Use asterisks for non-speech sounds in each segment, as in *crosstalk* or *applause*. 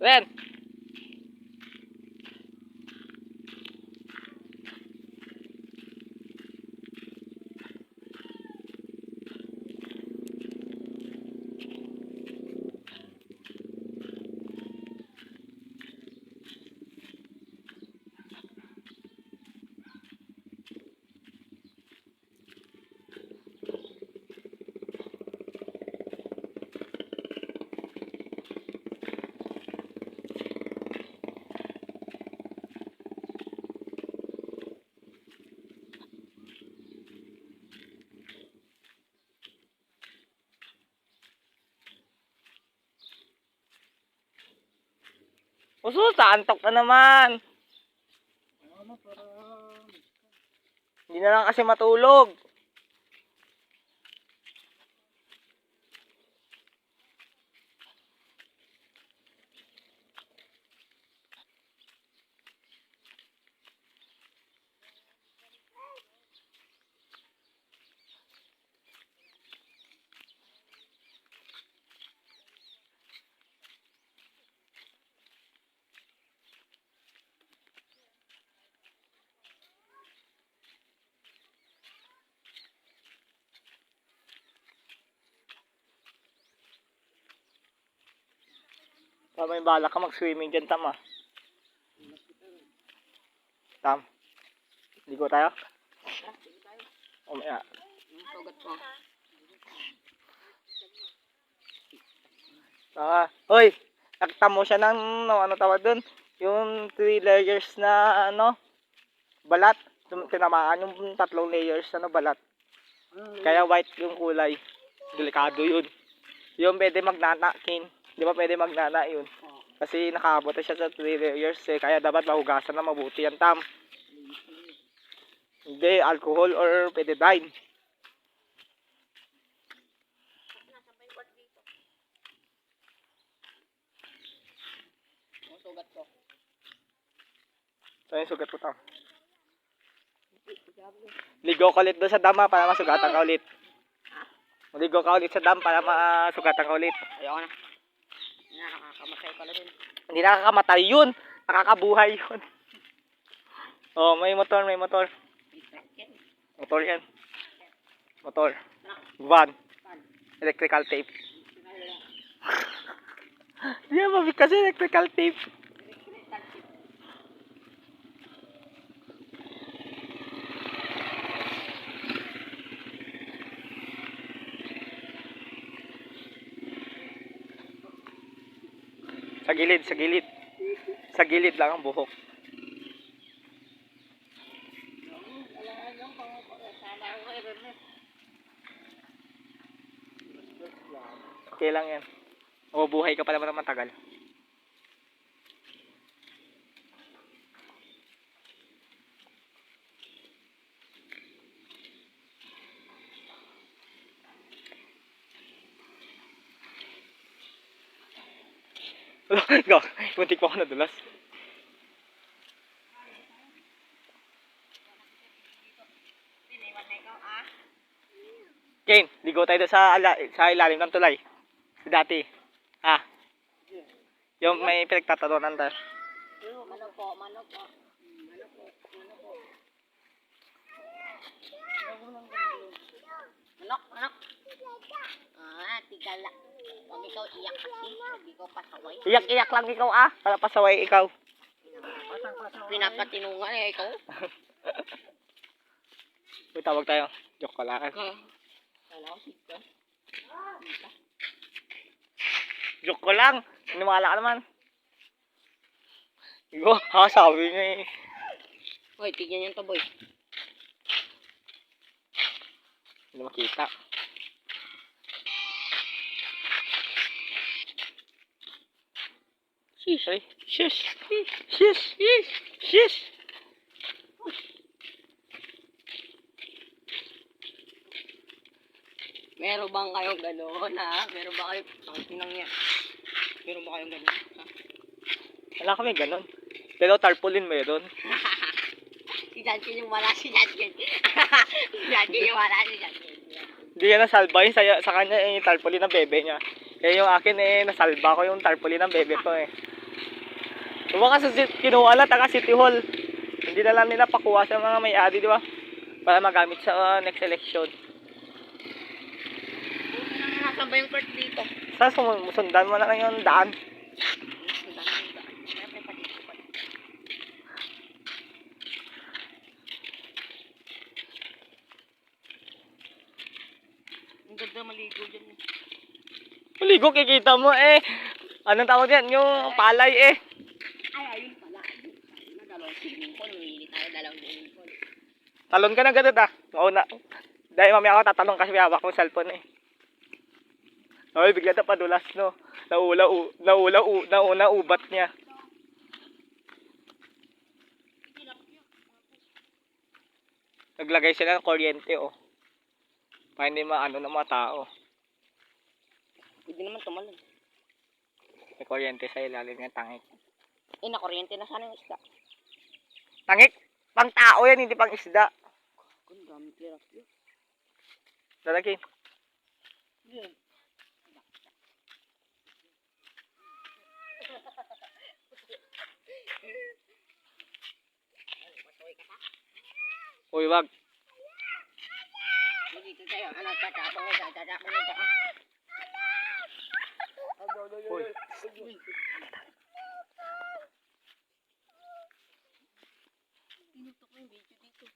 Ver. Usus, antok na naman. Hindi na lang kasi matulog. Tama yung bala ka mag-swimming dyan, Tam ah. Tam. Ligo tayo? O maya. Sugat ko. Ah, hoy, nakita mo siya ng no, ano tawag doon? Yung three layers na ano, balat. Tinamaan yung tatlong layers ano balat. Kaya white yung kulay. Delikado yun. Yung pwede magnana, kin. Di ba pwede magnana yun? Kasi nakaabot na siya sa three layers eh. Kaya dapat mahugasan na mabuti yan, Tam. Hindi, alcohol or. Yung sugat ko. So yung sugat ko, Tam. Ligo ka ulit doon sa dama para masugatan ka ulit. Ligo ka ulit sa dam para masugatan ka ulit. Ayoko na. Nakakamatay pala din. Hindi nakakamatay yun. Nakakabuhay yun. *laughs* Oh, may motor, may motor. Motor yan. Motor. Van. Electrical tape. *laughs* Di yeah, mabig kasi electrical tape. Sa gilid, sa gilid. Sa gilid lang ang buhok. Okay lang yan. O, buhay ka pa naman matagal. Go, muntik pa ako nadulas. Kane, ligo tayo sa, ala, sa ilalim ng tulay. Dati. Ah. Yung may pinagtatalunan tayo. Manok po, manok po. Manok po, manok po. Manok, manok. Ah, tigala. Huwag ikaw iyak kasi. Hindi ko pasaway. Iyak-iyak lang ikaw ah. Para pasaway ikaw. Pinapatinungan eh ikaw. *laughs* May tawag tayo. Joke ka lang. Ko sika. Joke ko lang. Inimala ka naman. Igo, *laughs* ha, sabi niya eh. Hoy, tignan yung taboy. Hindi makita. Shish. Ay, shish. Shish. Shish. Shish. Meron bang kayong gano'n ha? Meron ba kayo? Ang tinang yan. Meron ba kayong gano'n? Ha? Wala kami ganun. Pero tarpaulin meron. Si Jankin yung wala si Jankin. *laughs* si Jankin yung wala si Jankin. Hindi yan nasalba yun sa, sa kanya eh, yung tarpaulin ng bebe niya. Eh yung akin eh, nasalba ko yung tarpaulin ng bebe ko eh. Baka sa kinuha na taga City Hall. Hindi na lang nila pakuha sa mga may-ari, di ba? Para magamit sa uh, next election. Nasaan ba yung court dito? Sa sum- sundan mo na lang yung daan. Siyempre pa dito pa. Ang ganda maligo dyan. eh. Maligo, kikita mo eh. Anong tawag yan? Yung palay eh. Ay, ayun pala. Na, dalawang pool. Mamili tayo dalawang pool. Talon ka na ganun ah. Mauna. Dahil mamaya ako tatalon kasi may hawak ko cellphone eh. Ay, bigla na padulas no. Naula, u, naula, u, nauna ubat niya. Naglagay sila ng kuryente oh. Para hindi maano ng mga tao. Pwede naman tumalon. May kuryente sa ilalim ng tangik. Eh, nakuryente na sana yung isda. Tangik! Pang tao yan, hindi pang isda. Kung dami tira. Lalagay. Yun. Uy, wag. Dito tayo. Ano, tatapang ito. Tatapang ito. Uy. Yung video dito.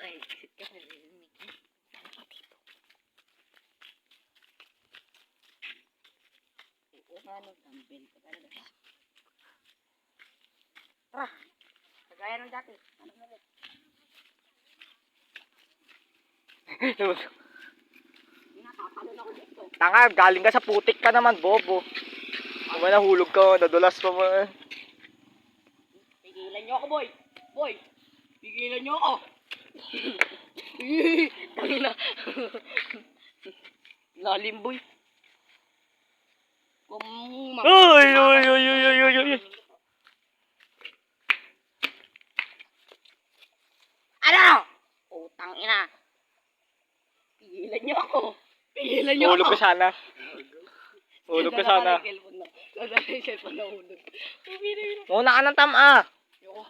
Ay, sit ka na rin. Ka dito? Oo, ano, dumbbell ka talaga. Tara, kagaya ng dati. Ano na rin? *laughs* Tanga, galing ka sa putik pa naman, bobo. Naman nahulog ka, nadulas pa mo. eh. Pigilan niyo ako, boy. Boy, pigilan niyo ako. *laughs* Tangina. Lalim, boy. Kung Uy, uy, uy, uy, uy, uy, uy. Ano? Utang ina. Pigilan niyo ako. Pigilan niyo Nahulog ako. ka sana. *laughs* Nahulog ka sana. Dadala cellphone na. Dadala yung cellphone na hulog. Muna ka ng tama. Yoko.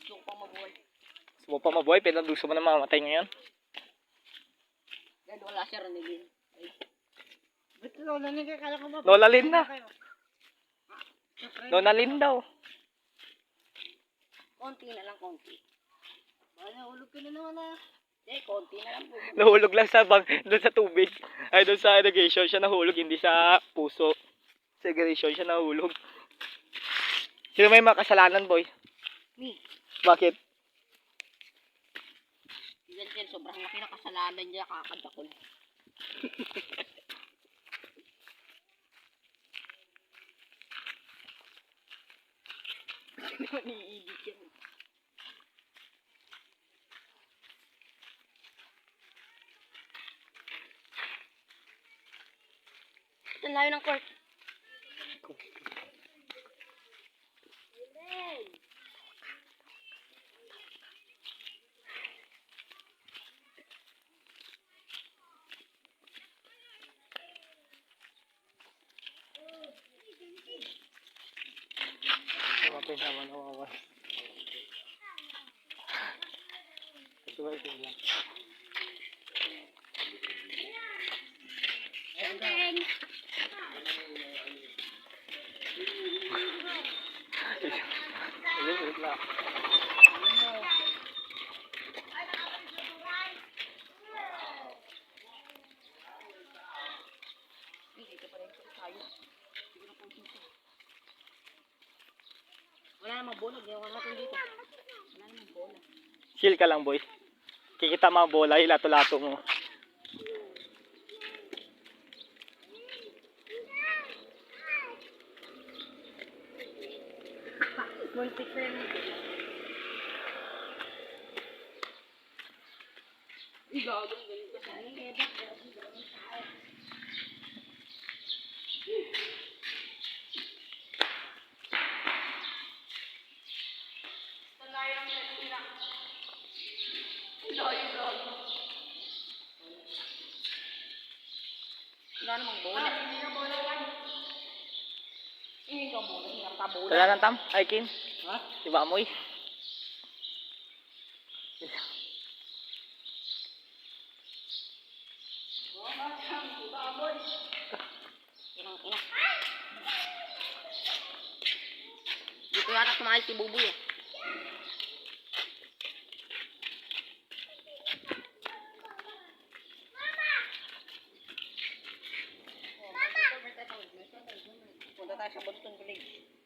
Gusto ko pa mabuhay. Gusto mo pa mabuhay, pinaduso mo na mamatay ngayon. Dahil wala siya ranigin. Ba't lola na kaya ko ba? Lola Lin na. Lola Lin daw. Konti na lang, konti. Bala, hulog ka na naman ah. Eh, konti na lang po. Nahulog lang sa bang, doon sa tubig. Ay, doon sa irrigation siya nahulog, hindi sa puso. Sa irrigation siya nahulog. Sino may makasalanan, boy? Me. Bakit? Yan din, sobrang laki na kasalanan niya, kakadakol. *laughs* Maniigit yan. Ang layo ng court. Mapin naman. Ito ba ito lang? Ayun, wait lang. Dito pa rin tayo. Sige na po dito. Wala namang bola. Ginawa natin dito. Wala namang bola. Chill ka lang, boy. Kikita mga bola, ilato-lato mo. Muntik na yun. Igagong ganito sa akin. Kaya bakit? Bola, hindi ka bola. Wala nang tam? Ay, Kin. Ha? Diba amoy? Inang ina. Dito yata kumain si Buboy eh. Punta tayo sa Boston College.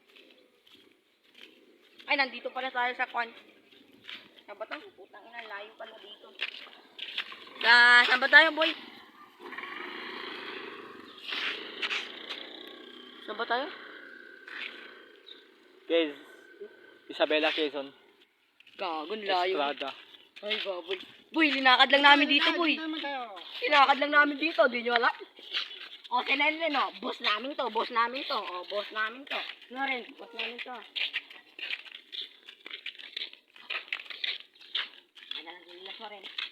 Ay, nandito pala tayo sa kwan. Saan ba tayo? Putang ina, layo pala dito. Sa, saan ba tayo, boy? Saan ba tayo? Guys, Isabela Quezon. Gagon, layo. Estrada. Ay, baboy. Boy, linakad lang namin dito, boy. Linakad lang namin dito, di nyo alam. O, si Lenlen, o. Boss namin to, boss namin to. O, boss namin to. Ano rin, boss namin to. Ay, nalang mo rin.